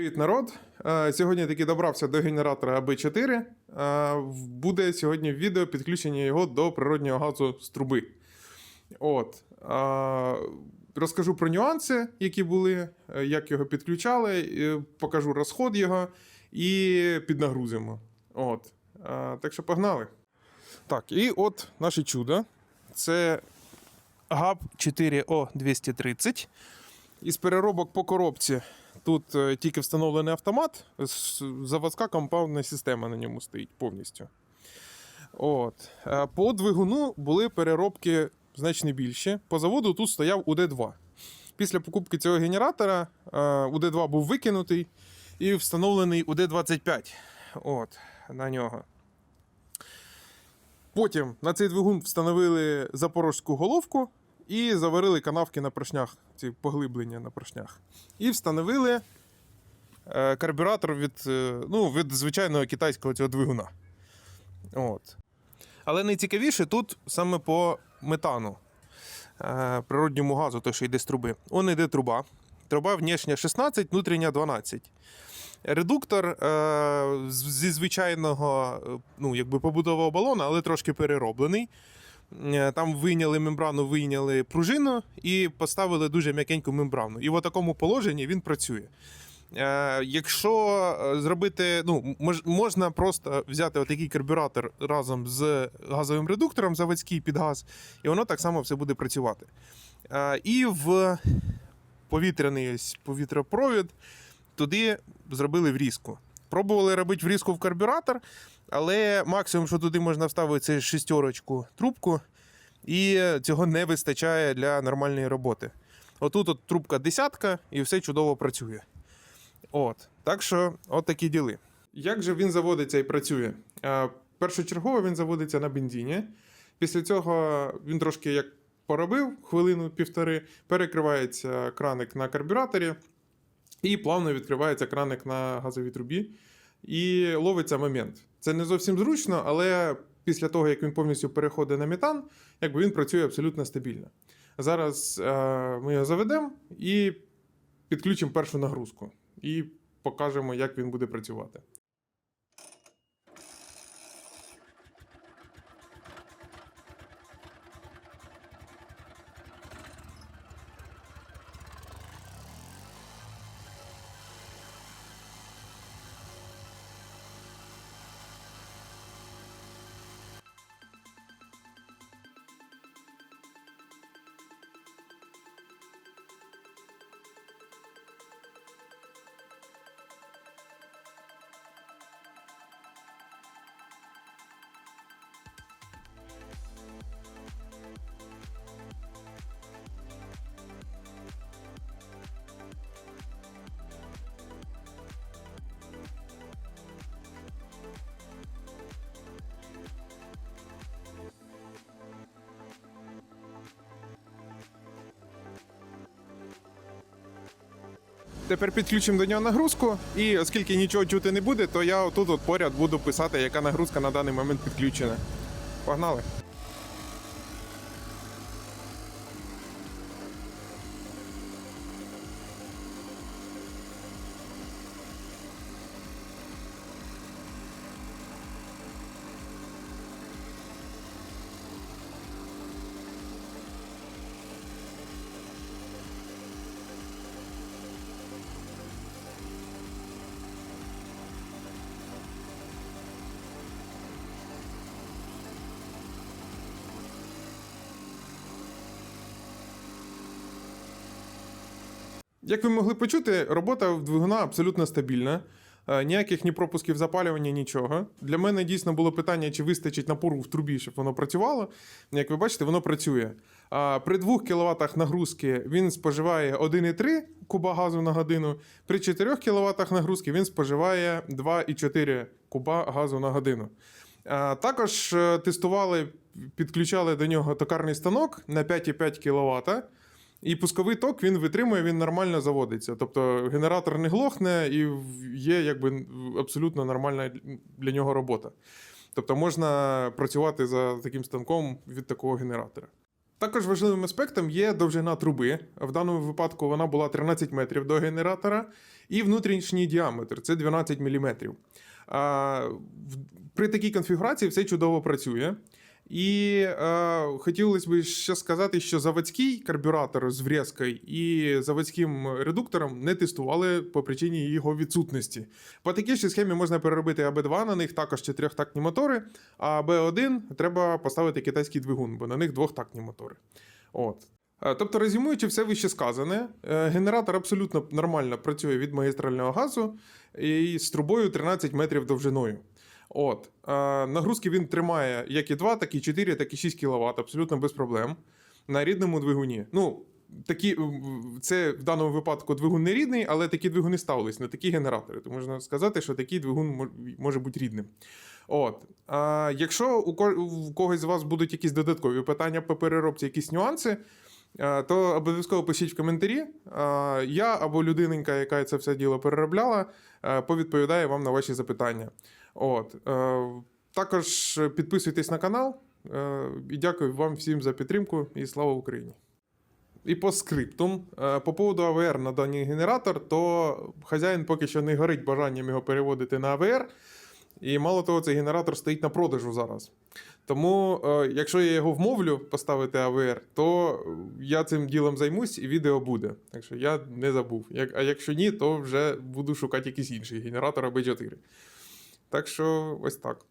Привіт, народ! Е, Сьогодні таки добрався до генератора АБ4. Е, Буде сьогодні відео підключення його до природнього газу з труби. От. Е, Розкажу про нюанси, які були, як його підключали, покажу розход його і піднагрузимо. От. Так що погнали. Так, і от наше чудо. Це ГАБ 4О230. Із переробок по коробці тут е, тільки встановлений автомат, заводська компаундна система на ньому стоїть повністю. От. Е, По двигуну були переробки значно більші. По заводу тут стояв УД2. Після покупки цього генератора е, УД2 був викинутий і встановлений УД25 От, на нього. Потім на цей двигун встановили запорожську головку і заварили канавки на поршнях, ці поглиблення на поршнях. І встановили е, карбюратор від, е, ну, від звичайного китайського цього двигуна. От. Але найцікавіше тут саме по метану, е, природньому газу, той, що йде з труби. Он йде труба. Труба внешня 16, внутрішня 12. Редуктор зі звичайного ну, якби побутового балона, але трошки перероблений. Е, Там вийняли мембрану, вийняли пружину і поставили дуже м'якеньку мембрану. І в такому положенні він працює. Е, Якщо е, зробити, ну, можна просто взяти отакий карбюратор разом з газовим редуктором заводський під газ, і воно так само все буде працювати. І в повітряний повітропровід туди зробили врізку. Пробували робити врізку в карбюратор, але максимум, що туди можна вставити, це шістерочку трубку, і цього не вистачає для нормальної роботи. Отут от трубка десятка, і все чудово працює. От. Так що, от такі діли. Як же він заводиться і працює? Е, Першочергово він заводиться на бензині. Після цього він трошки як поробив хвилину-півтори, перекривається краник на карбюраторі, і плавно відкривається краник на газовій трубі. І ловиться момент. Це не зовсім зручно, але після того, як він повністю переходить на метан, якби він працює абсолютно стабільно. Зараз е, ми його заведемо і підключимо першу нагрузку. І покажемо, як він буде працювати. Тепер підключимо до нього нагрузку, і оскільки нічого чути не буде, то я отут от поряд буду писати, яка нагрузка на даний момент підключена. Погнали! Як ви могли почути, робота двигуна абсолютно стабільна. Е, Ніяких ні пропусків запалювання, нічого. Для мене дійсно було питання, чи вистачить напору в трубі, щоб воно працювало. Як ви бачите, воно працює. При 2 кВт нагрузки він споживає 1,3 куба газу на годину. При 4 кВт нагрузки він споживає 2,4 куба газу на годину. А, Також е, тестували, підключали до нього токарний станок на 5,5 кВт. І пусковий ток він витримує, він нормально заводиться. Тобто генератор не глохне і є якби абсолютно нормальна для нього робота. Тобто можна працювати за таким станком від такого генератора. Також важливим аспектом є довжина труби. В даному випадку вона була 13 метрів до генератора, і внутрішній діаметр це 12 мм. При такій конфігурації все чудово працює. І е, хотілося б ще сказати, що заводський карбюратор з врізкою і заводським редуктором не тестували по причині його відсутності. По такій ж схемі можна переробити АБ2, на них також чотирьохтактні мотори, а АБ1 треба поставити китайський двигун, бо на них двохтактні мотори. От. Е, Тобто, резюмуючи все вище сказане, е, генератор абсолютно нормально працює від магістрального газу і з трубою 13 метрів довжиною. От. Е, Нагрузки він тримає як і 2, так і 4, так і 6 кВт, абсолютно без проблем. На рідному двигуні. Ну, такі, це в даному випадку двигун не рідний, але такі двигуни ставились на такі генератори. То можна сказати, що такий двигун може бути рідним. От. А, якщо у, ко- у когось з вас будуть якісь додаткові питання по переробці, якісь нюанси, то обов'язково пишіть в коментарі. Я або людиненька, яка це все діло переробляла, повідповідає вам на ваші запитання. От. Е, Також підписуйтесь на канал. Е, І дякую вам всім за підтримку і слава Україні. І по скриптум. Е, По поводу АВР на даний генератор, то хазяїн поки що не горить бажанням його переводити на АВР. І мало того, цей генератор стоїть на продажу зараз. Тому, якщо я його вмовлю поставити АВР, то я цим ділом займусь і відео буде. Так що я не забув. А якщо ні, то вже буду шукати якийсь інший генератор АБ4. Так що ось так.